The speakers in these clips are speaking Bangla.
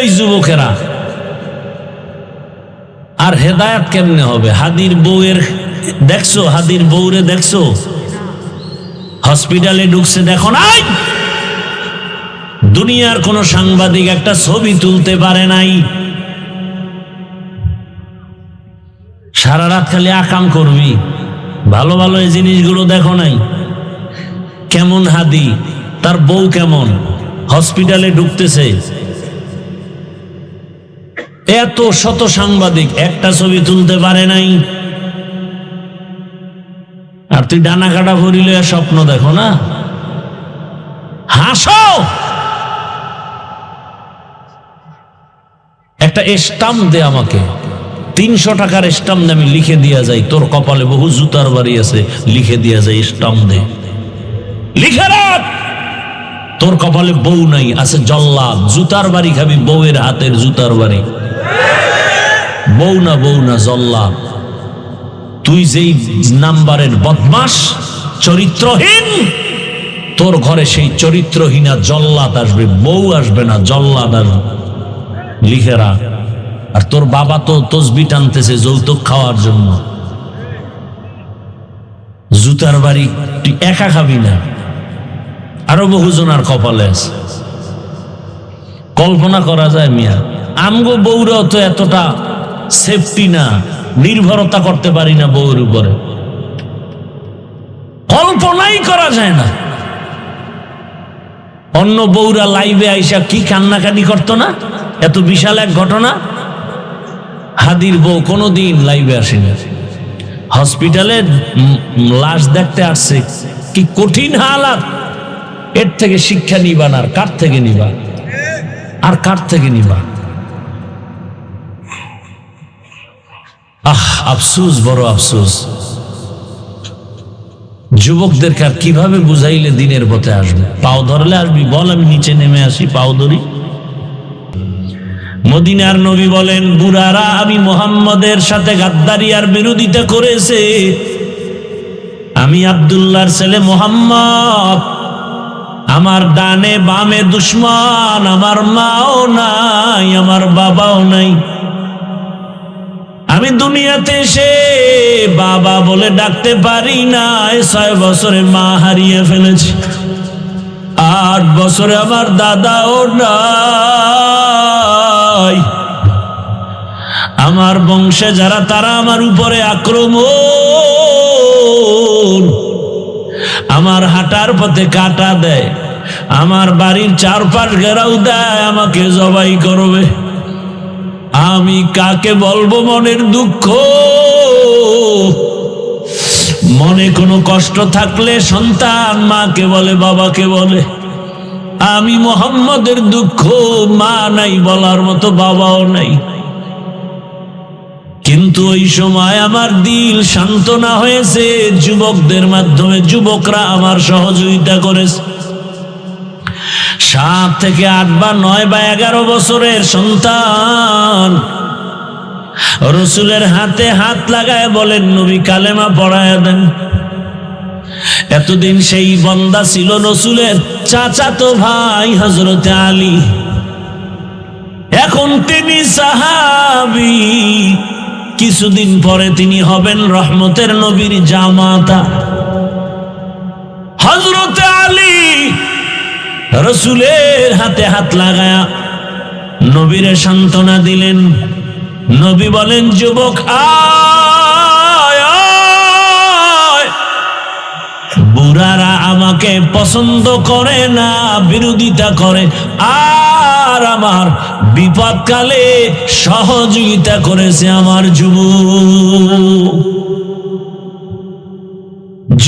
এই যুবকেরা, আর হেদায়াত কেমনে হবে? হাদির বউয়ের, দেখছ? হাদির বউরে দেখছ? হসপিটালে ঢুকছে, দেখো নাই? দুনিয়ার কোন সাংবাদিক একটা ছবি তুলতে পারে নাই। সারা রাত খালি আকাম করবি। ভালো ভালো এই জিনিসগুলো দেখো নাই? কেমন হাদি? তার বউ কেমন? হসপিটালে ঢুকতেছে। এত শত সাংবাদিক একটা ছবি তুলতে পারে নাই। আর তুই ডানা কাটা ভরিলে স্বপ্ন দেখো না? হাসো! একটা স্টাম্প দে আমাকে। তিনশো টাকার স্টাম্প আমি লিখে দিয়া যাই। তোর কপালে বহু জুতার বাড়ি আছে, লিখে দিয়া যাই স্টাম্প দে। লিখে রাখ! তোর কপালে বউ নাই, আছে জল্লাদ। জুতার বাড়ি খাবি, বউয়ের হাতের জুতার বাড়ি। বউ না বউ না জল্লাদ তুই যেই নাম্বারের বদমাস, চরিত্রহীন, তোর ঘরে সেই চরিত্রহীনা জল্লাদ আসবে, বউ আসবে না, জল্লাদ আসবে লিখে রাখ। আর তোর বাবা তো তসবি টানতেছে যৌতুক খাওয়ার জন্য। জুতার বাড়ি তুই একা খাবি না। আরও বহুজনার কপালে আছে। কল্পনা করা যায় মিয়া। আমগো বউরাও তো এতটা সেফটি না, নির্ভরতা করতে পারি না বউর উপরে। কল্পনাই করা যায় না। অন্য বউরা লাইভে আইসা কি কান্নাকাটি করতো না? এত বিশাল এক ঘটনা। হাদির বউ কোনোদিন লাইভে আসেনি। হসপিটালে লাশ দেখতে আসছে। কি কঠিন হালাত। এর থেকে শিক্ষা নিবা না আর কার থেকে নিবা? আর কার থেকে নিবা? আহ, আফসুস, বড় আফসুস। যুবকদেরকে আর কীভাবে বুঝাইলে দিনের পথে আসবে? পাও ধরলে আসবি, বল, আমি নিচে নেমে আসি, পাও ধরি। মদিনার নবী বলেন, বুড়ারা, আমি মোহাম্মদের সাথে গাদ্দারি আর বিরোধিতা করেছে। আমি আব্দুল্লাহর ছেলে মোহাম্মদ। আমার ডানে বামে দুশ্মন, আমার মাও নাই, আমার বাবাও নাই। আমি দুনিয়াতে এসে বাবা বলে ডাকতে পারি না। ছয় বছরে মা হারিয়ে ফেলেছি। আট বছরে আমার দাদাও নাই। আমার বংশে যারা, তারা আমার উপরে আক্রমণ। আমার হাঁটার পথে কাটা দেয়। আমার বাড়ির চারপাশ ঘেরাও দেয়। আমাকে জবাই করবে। আমি কাকে বলব মনের দুঃখ? মনে কোনো কষ্ট থাকলে সন্তান মাকে বলে, বাবাকে বলে। আমি মোহাম্মদের দুঃখ, মা নাই বলার মতো, বাবাও নাই। কিন্তু ওই সময় আমার দিল সান্ত্বনা হয়েছে, যুবকদের মাধ্যমে যুবকরা আমার সহযোগিতা করেছে। সাত থেকে আট বা নয় বা এগারো বছরের সন্তান। রসুলের হাতে হাত লাগায় বলেন, নবী কালেমা পড়ায় দেন। এতদিন সেই বন্দা ছিল রসুলের চাচাতো ভাই হজরতে আলী। এখন তিনি সাহাবি। কিছুদিন পরে তিনি হবেন রহমতের নবীর জামাতা। রসুলের হাতে হাত লাগায়া নবীরে সান্ত্বনা দিলেন। নবী বলেন, যুবক। বুড়ারা আমাকে পছন্দ করে না, বিরোধিতা করে। আর আমার বিপদকালে সহযোগিতা করেছে আমার যুবক।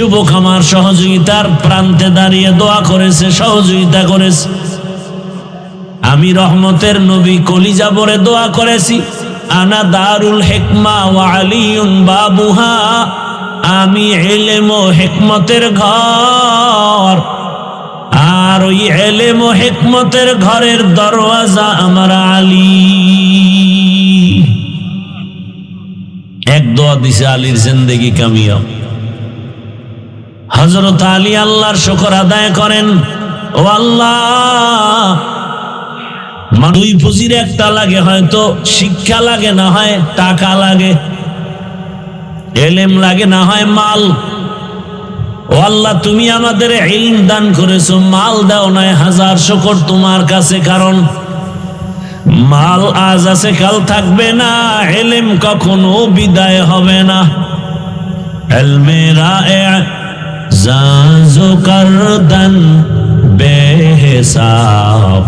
যুবক আমার সহযোগিতার প্রান্তে দাঁড়িয়ে দোয়া করেছে, সহযোগিতা করেছে। আমি রহমতের নবী কলিজা বরে দোয়া করেছি, আনা দারুল হেকমা ওয়া আলিউন বাবুহা, আমি এলেম ও হেকমতের ঘর। আর ওই এলেম ও হেকমতের ঘরের দরওয়াজা আমার আলী। এক দোয়া দিছে আলীর জিন্দেগি কামিয়াব। হজরত আলী আল্লাহর শুকর আদায় করেন। ও আল্লাহ দুই পুঁজির একটা লাগে, হয়তো শিক্ষা লাগে, না হয় টাকা লাগে, এলেম লাগে, না হয় মাল। ও আল্লাহ, তুমি আমাদের ইলম দান করেছ, মাল দাও নয়, হাজার শকর তোমার কাছে, কারণ মাল আজ আছে, কাল থাকবে না, এলেম কখনো বিদায় হবে না। এলমেরা জাজো করদন বেহেসাব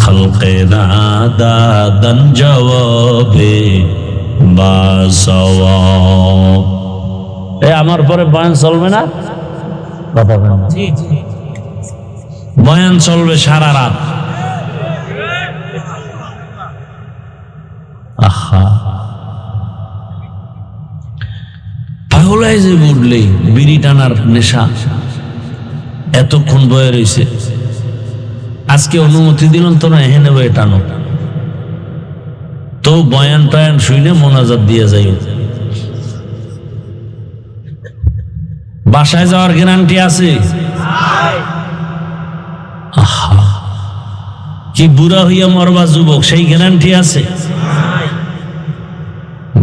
খলকে দাদন জবাবে বাসওয়াব। এ আমার পরে বয়ান চলবে না? কথা বলেন না। বয়ান চলবে সারা রাত। পাগলায় যে বিড়ি টানার নেশা। এতক্ষণ বয়ে রয়েছে আজকে অনুমতি এহেনে বয়ে টানো। তো বয়ান টয়ান মোনাজাত দিয়ে যাই বাসায় যাওয়ার গ্যারান্টি আছে? কি বুড়া হইয়া মরবা যুবক, সেই গ্যারান্টি আছে?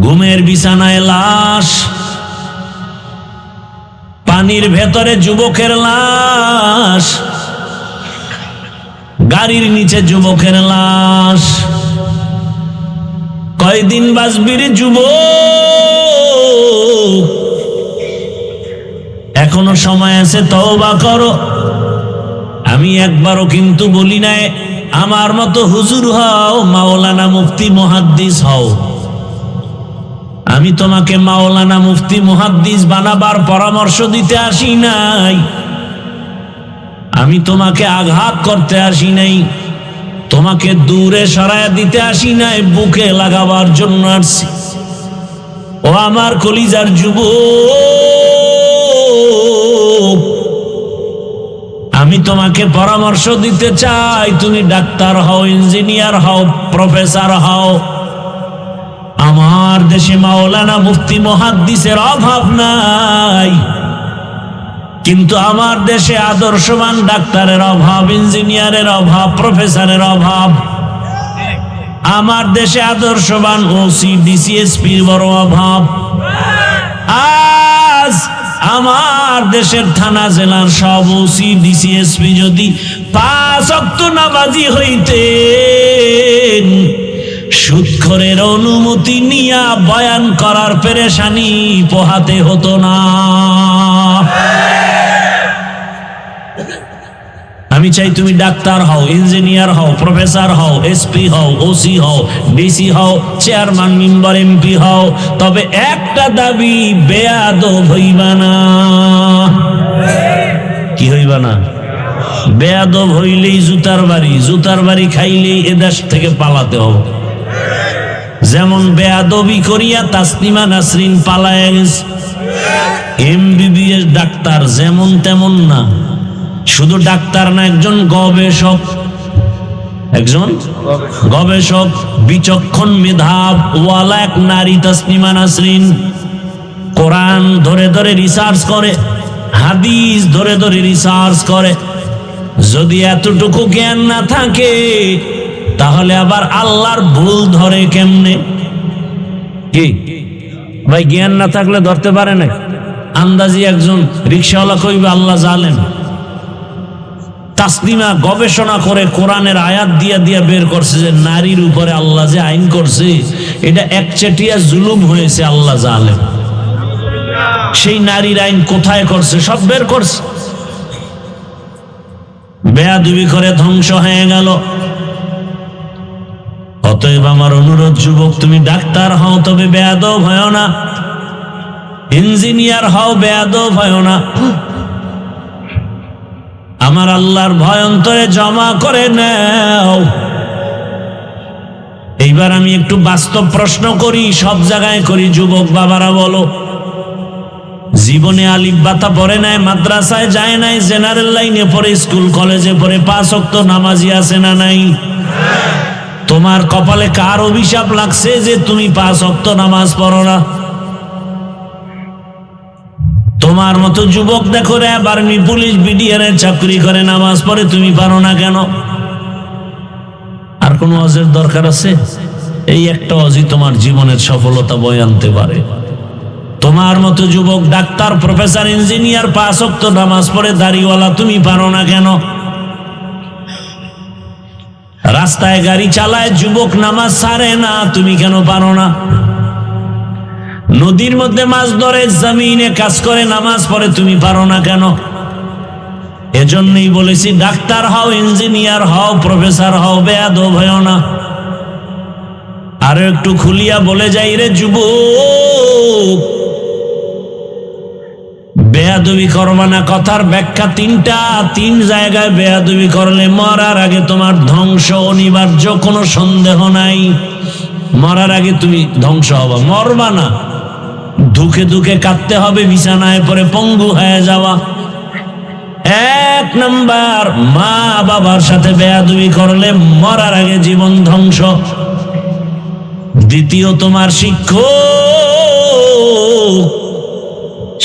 ঘুমের বিছানায় লাশ পানির ভেতরে যুবকের লাশ। গাড়ির নিচে যুবকের লাশ। কয়দিন বাজবির যুব এখনও সময় আছে, তওবা করো। আমি একবারও কিন্তু বলি নাই, আমার মতো হুজুর হও, মাওলানা মুফতি, মুহাদ্দিস হও। আমি তোমাকে মাওলানা মুফতি মুহাদ্দিস বানাবার পরামর্শ দিতে আসি নাই। আমি তোমাকে আঘাত করতে আসি নাই। তোমাকে দূরে সরায় দিতে আসি নাই, বুকে লাগাবার জন্য আসছি। ও আমার কলিজার যুব আমি তোমাকে পরামর্শ দিতে চাই। তুমি ডাক্তার হও, ইঞ্জিনিয়ার হও, প্রফেসর হও। আমার দেশে মাওলানা মুফতি মহাদ্দিসের অভাব নাই। কিন্তু আমার দেশে আদর্শবান ডাক্তারের অভাব, ইঞ্জিনিয়ারের অভাব, প্রফেসরের অভাব। আমার দেশে আদর্শবান ওসি ডিসিএসপির বড় অভাব। আজ আমার দেশের থানা, জেলার সব ওসি ডিসিএসপি যদি পাঁচ অক্ট নামাজি হইতেন সুৎখরের অনুমতি নিয়া বয়ান করার পেরেশানি পোহাতে হতো না। আমি চাই তুমি ডাক্তার হও, ইঞ্জিনিয়ার হও, প্রফেসর হও, এসপি হও, ওসি হও, ডিসি হও, চেয়ারম্যান, মেম্বার, এমপি হও, তবে একটা দাবি বেয়াদ হইবা না। কি হইবা না? বেয়াদব হইলেই জুতার বাড়ি জুতার বাড়ি খাইলেই এ দেশ থেকে পালাতে হবে। যেমন বেয়াদবি করিয়া তাসনিমা নাসরিন পালায় গেছে। এমবিবিএস ডাক্তার যেমন তেমন না। শুধু ডাক্তার না, একজন গবেষক। একজন গবেষক, বিচক্ষণ মেধাব ওয়ালা এক নারী তাসনিমা নাসরিন। কোরআন ধরে ধরে রিসার্চ করে, হাদিস ধরে ধরে রিসার্চ করে। যদি এতটুকু জ্ঞান না থাকে তাহলে আবার আল্লাহর ভুল ধরে কেমনে? কি? ভাই, জ্ঞান না থাকলে ধরতে পারে না আন্দাজি একজন রিক্সাওয়ালা কইবে, আল্লাহ জালেন তাসলিমা গবেষণা করে কোরআনের আয়াত দিয়া দিয়া বের করছে যে নারীর উপরে আল্লাহ যে আইন করছে, এটা একচেটিয়া জুলুম হয়েছে, আল্লাহ জালেম। সেই নারীর আইন কোথায় করছে, সব বের করছে। বেয়া বেয়াদুবি করে ধ্বংস হয়ে গেল। অতএব আমার অনুরোধ, যুবক, তুমি ডাক্তার হও, তবে বেয়াদব হয় না। ইঞ্জিনিয়ার হও, বেয়াদব হয় না। আমার আল্লাহর ভয় অন্তরে জমা করে নাও। এইবার আমি একটু বাস্তব প্রশ্ন করি, সব জায়গায় করি, যুবক বাবারা বলো। জীবনে আলিফ বাতা পড়ে নাই, মাদ্রাসায় যায় নাই, জেনারেল লাইনে পড়ে, স্কুল কলেজে পড়ে, পাঁচ অক্ত নামাজি আছে না নাই? তোমার কপালে কার অভিশাপ লাগছে যে তুমি পাঁচ অক্ত নামাজ পড়ো না? তোমার মতো যুবক দেখো রে আর্মি পুলিশ বিডিআর চাকরি করে, নামাজ পড়ে, তুমি পারো না কেন? আর কোনো অজের দরকার আছে? এই একটা অজি তোমার জীবনের সফলতা বয়ে আনতে পারে। তোমার মতো যুবক, ডাক্তার, প্রফেসর, ইঞ্জিনিয়ার, পাঁচ অক্ত নামাজ পড়ে, দাড়িওয়ালা, তুমি পারো না কেন? রাস্তায় গাড়ি চালায়, যুবক নামাজ সারে না, তুমি কেন পারো না? নদীর মধ্যে মাছ ধরে, জমিনে কাজ করে, নামাজ পড়ে, তুমি পারো না কেন? এজন্যই বলেছি, ডাক্তার হও, ইঞ্জিনিয়ার হও, প্রফেসর হও বেয়াদ ভয় না। আরও একটু খুলিয়া বলে যাই রে যুবক বেয়াদবি করবা না, কথার ব্যাখ্যা তিনটা, তিন জায়গায় বেয়াদবি করলে মরার আগে তোমার ধ্বংস অনিবার্য, কোনো সন্দেহ নাই। মরার আগে তুমি ধ্বংস হবা। মরবা না। দুঃখে দুঃখে কাঁদতে হবে, বিছানায় পরে পঙ্গু হয়ে যাওয়া। এক নাম্বার মা বাবার সাথে বেয়াদবি করলে মরার আগে জীবন ধ্বংস। দ্বিতীয়, তোমার শিক্ষক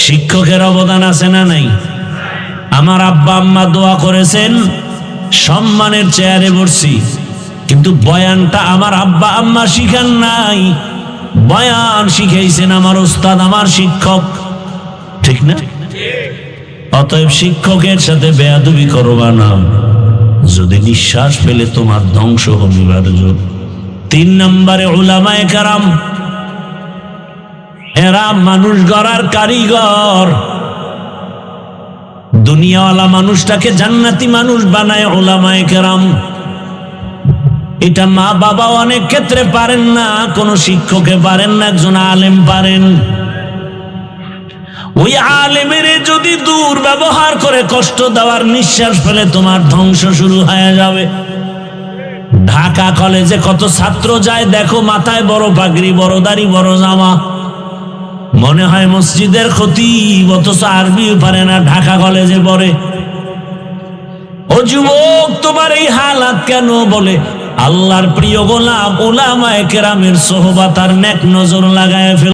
শিক্ষকের অবদান আছে না নাই? আমার আব্বা আম্মা দোয়া করেছেন, সম্মানের চেয়ারে বসছি, কিন্তু বয়ানটা আমার আব্বা আম্মা শিখান নাই। বয়ান শিখাইছেন আমার ওস্তাদ, আমার শিক্ষক। ঠিক না? অতএব শিক্ষকের সাথে বেয়াদবি করবা না। যদি নিঃশ্বাস ফেলে তোমার ধ্বংস হবিবার তিন নম্বরে ওলামায় কারাম এরা মানুষ গড়ার কারিগর। দুনিয়াওয়ালা মানুষটাকে জান্নাতি মানুষ বানায় ওলামায় কেরাম। এটা মা বাবা অনেক ক্ষেত্রে পারেন না, কোন শিক্ষকে পারেন না, একজন আলেম পারেন। ওই আলেমের যদি দূর ব্যবহার করে কষ্ট দেওয়ার নিঃশ্বাস ফেলে তোমার ধ্বংস শুরু হয়ে যাবে। ঢাকা কলেজে কত ছাত্র যায়, দেখো মাথায় বড় পাগড়ি, বড় দাড়ি, বড় জামা। মনে হয় মসজিদের ক্ষতি, অথচ আরবি পারে না, ঢাকা কলেজে পড়ে। ও যুবক, তোমার এই হালাত কেন বলে? আল্লাহর প্রিয় গোলাম ওলামায় কেরামের সহবা তার নেক নজর লাগায় ফেল।